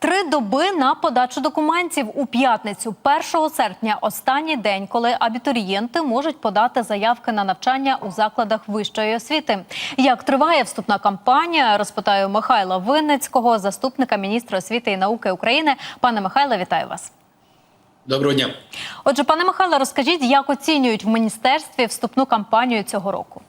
Три доби на подачу документів у п'ятницю, 1 серпня, останній день, коли абітурієнти можуть подати заявки на навчання у закладах вищої освіти. Як триває вступна кампанія, розпитаю Михайла Винницького, заступника міністра освіти і науки України. Пане Михайле, вітаю вас. Доброго дня. Отже, пане Михайле, розкажіть, як оцінюють в міністерстві вступну кампанію цього року?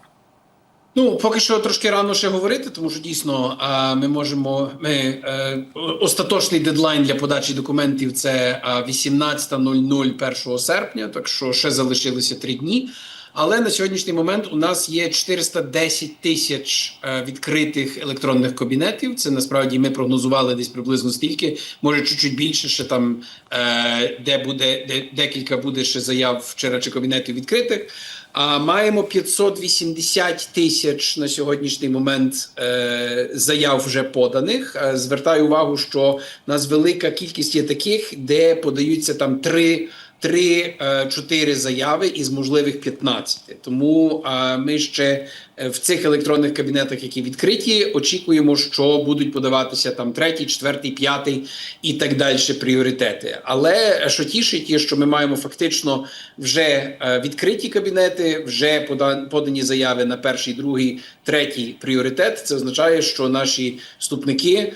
Ну поки що трошки рано ще говорити, тому що дійсно ми можемо. Ми е, остаточний дедлайн для подачі документів це а, 18.00 1 серпня, так що ще залишилися три дні. Але на сьогоднішній момент у нас є 410 тисяч е, відкритих електронних кабінетів. Це насправді ми прогнозували десь приблизно стільки, може чуть-чуть більше, ще там е, де буде де декілька буде ще заяв вчора чи кабінетів відкритих. А маємо 580 тисяч на сьогоднішній момент е, заяв вже поданих. Е, звертаю увагу, що в нас велика кількість є таких, де подаються там три. Три-чотири заяви із можливих 15. Тому е, ми ще е, в цих електронних кабінетах, які відкриті, очікуємо, що будуть подаватися там третій, четвертий, п'ятий і так далі пріоритети. Але е, що тішить, є, що ми маємо фактично вже е, відкриті кабінети, вже пода- подані заяви на перший, другий, третій пріоритет. Це означає, що наші вступники е,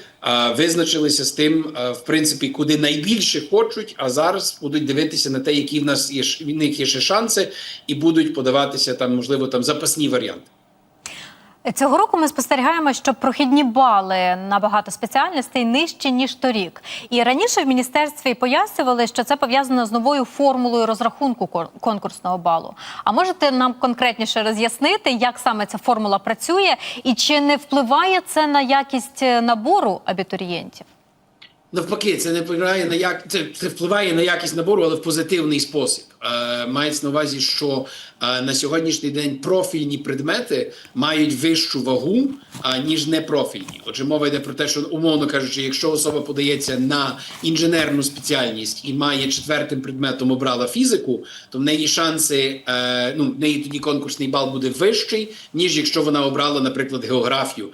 визначилися з тим, е, в принципі, куди найбільше хочуть, а зараз будуть дивитися на те, які в нас є в них є ще шанси, і будуть подаватися там, можливо, там запасні варіанти. Цього року ми спостерігаємо, що прохідні бали на багато спеціальностей нижчі ніж торік. І раніше в міністерстві пояснювали, що це пов'язано з новою формулою розрахунку конкурсного балу. А можете нам конкретніше роз'яснити, як саме ця формула працює, і чи не впливає це на якість е, набору абітурієнтів? Навпаки, це не впливає на як це, це впливає на якість набору, але в позитивний спосіб. Е, мається на увазі, що е, на сьогоднішній день профільні предмети мають вищу вагу а, ніж непрофільні. Отже, мова йде про те, що умовно кажучи, якщо особа подається на інженерну спеціальність і має четвертим предметом обрала фізику, то в неї шанси е, ну в неї тоді конкурсний бал буде вищий, ніж якщо вона обрала, наприклад, географію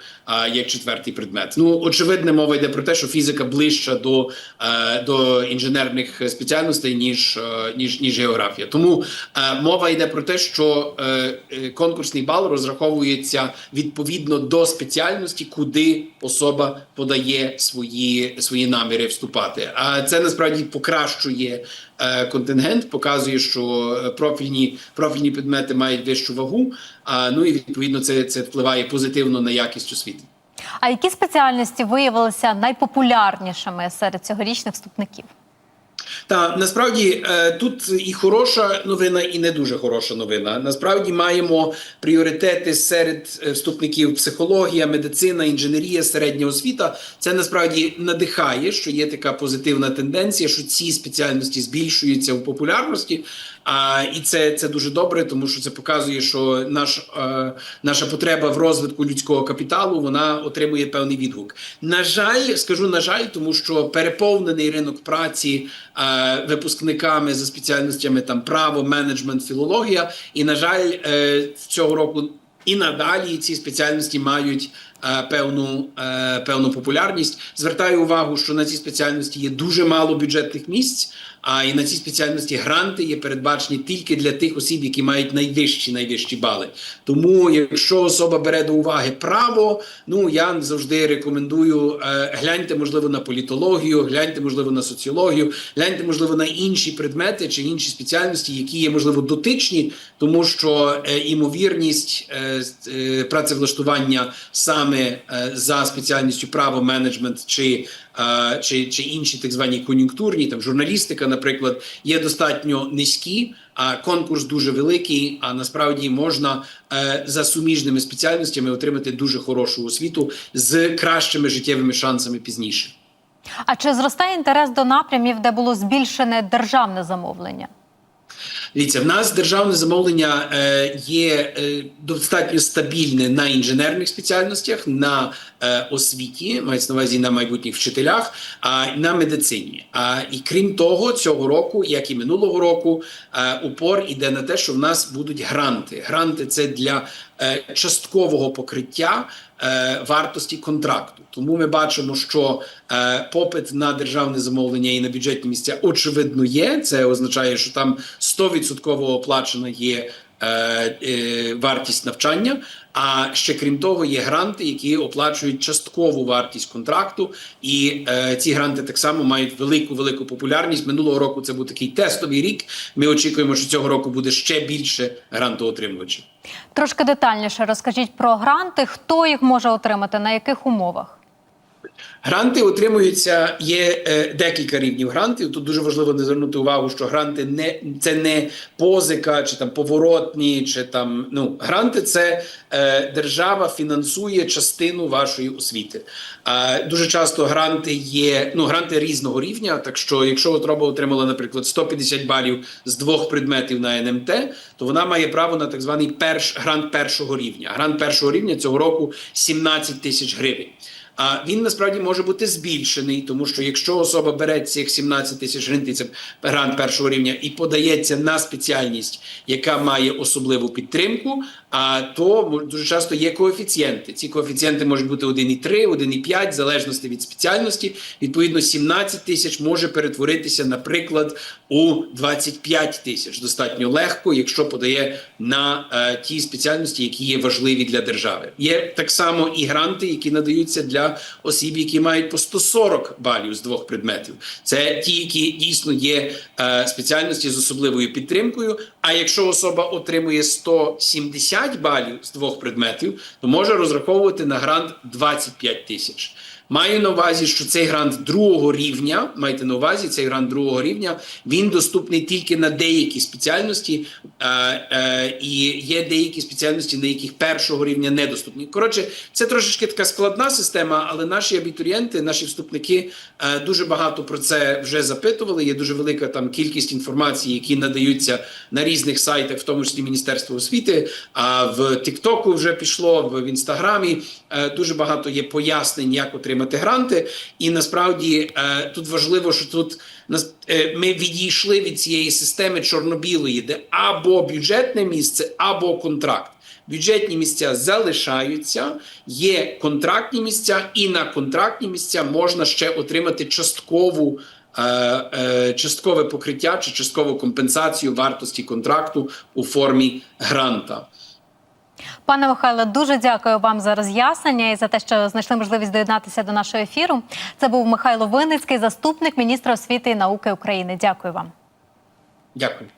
як четвертий предмет. Ну очевидно, мова йде про те, що фізика ближча до, е, до інженерних спеціальностей, ніж, е, ніж, ніж географія. Тому е, мова йде про те, що е, е, конкурсний бал розраховується відповідно до спеціальності, куди особа подає свої, свої наміри вступати. А це насправді покращує е, контингент, показує, що е, профільні, профільні предмети мають вищу вагу. А ну і відповідно це, це впливає позитивно на якість освіти. А які спеціальності виявилися найпопулярнішими серед цьогорічних вступників? Та насправді е, тут і хороша новина, і не дуже хороша новина. Насправді маємо пріоритети серед е, вступників психологія, медицина, інженерія, середня освіта. Це насправді надихає, що є така позитивна тенденція, що ці спеціальності збільшуються в популярності. А і це, це дуже добре, тому що це показує, що наш, е, наша потреба в розвитку людського капіталу вона отримує певний відгук. На жаль, скажу на жаль, тому що переповнений ринок праці е, випускниками за спеціальностями там право, менеджмент, філологія. І на жаль, е, цього року і надалі ці спеціальності мають е, певну, е, певну популярність. Звертаю увагу, що на ці спеціальності є дуже мало бюджетних місць. А і на ці спеціальності гранти є передбачені тільки для тих осіб, які мають найвищі найвищі бали. Тому, якщо особа бере до уваги право, ну я завжди рекомендую е, гляньте, можливо, на політологію, гляньте, можливо, на соціологію, гляньте, можливо, на інші предмети чи інші спеціальності, які є можливо дотичні, тому що е, імовірність е, працевлаштування саме е, за спеціальністю право, менеджмент чи е, чи, чи інші так звані кон'юнктурні, там журналістика, наприклад, є достатньо низькі, а конкурс дуже великий. А насправді можна е, за суміжними спеціальностями отримати дуже хорошу освіту з кращими життєвими шансами пізніше. А чи зростає інтерес до напрямів, де було збільшене державне замовлення? Дивіться, в нас державне замовлення е, є е, достатньо стабільне на інженерних спеціальностях, на е, освіті, мається на увазі на майбутніх вчителях, а на медицині. А і крім того, цього року, як і минулого року, упор іде на те, що в нас будуть гранти. Гранти це для часткового покриття вартості контракту. Тому ми бачимо, що попит на державне замовлення і на бюджетні місця очевидно є. Це означає, що там 100% оплачена є. е, е, Вартість навчання, а ще крім того, є гранти, які оплачують часткову вартість контракту, і е, ці гранти так само мають велику велику популярність. Минулого року це був такий тестовий рік. Ми очікуємо, що цього року буде ще більше грантоотримувачів. Трошки детальніше розкажіть про гранти, хто їх може отримати, на яких умовах? Гранти отримуються. Є е, декілька рівнів грантів. Тут дуже важливо не звернути увагу, що гранти не це не позика, чи там поворотні, чи там ну гранти це е, держава фінансує частину вашої освіти. Е, дуже часто гранти є ну гранти різного рівня. Так що, якщо отроба отримала, наприклад, 150 балів з двох предметів на НМТ, то вона має право на так званий перш грант першого рівня. Грант першого рівня цього року 17 тисяч гривень. Він насправді може бути збільшений, тому що якщо особа бере цих 17 тисяч гривень, грант першого рівня, і подається на спеціальність, яка має особливу підтримку, а то дуже часто є коефіцієнти. Ці коефіцієнти можуть бути 1,3, 1,5, в залежності від спеціальності. Відповідно, 17 тисяч може перетворитися, наприклад, у 25 тисяч. Достатньо легко, якщо подає на е, ті спеціальності, які є важливі для держави. Є так само і гранти, які надаються для осіб, які мають по 140 балів з двох предметів. Це ті, які дійсно є е, спеціальності з особливою підтримкою. А якщо особа отримує 170 балів з двох предметів, то може розраховувати на грант 25 тисяч. Маю на увазі, що цей грант другого рівня, майте на увазі, цей грант другого рівня, він доступний тільки на деякі спеціальності, е, е, і є деякі спеціальності, на яких першого рівня недоступні. Коротше, це трошечки така складна система, але наші абітурієнти, наші вступники е, дуже багато про це вже запитували. Є дуже велика там кількість інформації, які надаються на різних сайтах, в тому числі Міністерства освіти. А в Тіктоку вже пішло в інстаграмі. Е, дуже багато є пояснень, як отримати гранти. І насправді е, тут важливо, що тут е, ми відійшли від цієї системи чорно-білої, де або бюджетне місце, або контракт. Бюджетні місця залишаються, є контрактні місця, і на контрактні місця можна ще отримати часткову. е, Часткове покриття чи часткову компенсацію вартості контракту у формі гранта. Пане Михайло, дуже дякую вам за роз'яснення і за те, що знайшли можливість доєднатися до нашого ефіру. Це був Михайло Винницький, заступник міністра освіти і науки України. Дякую вам. Дякую.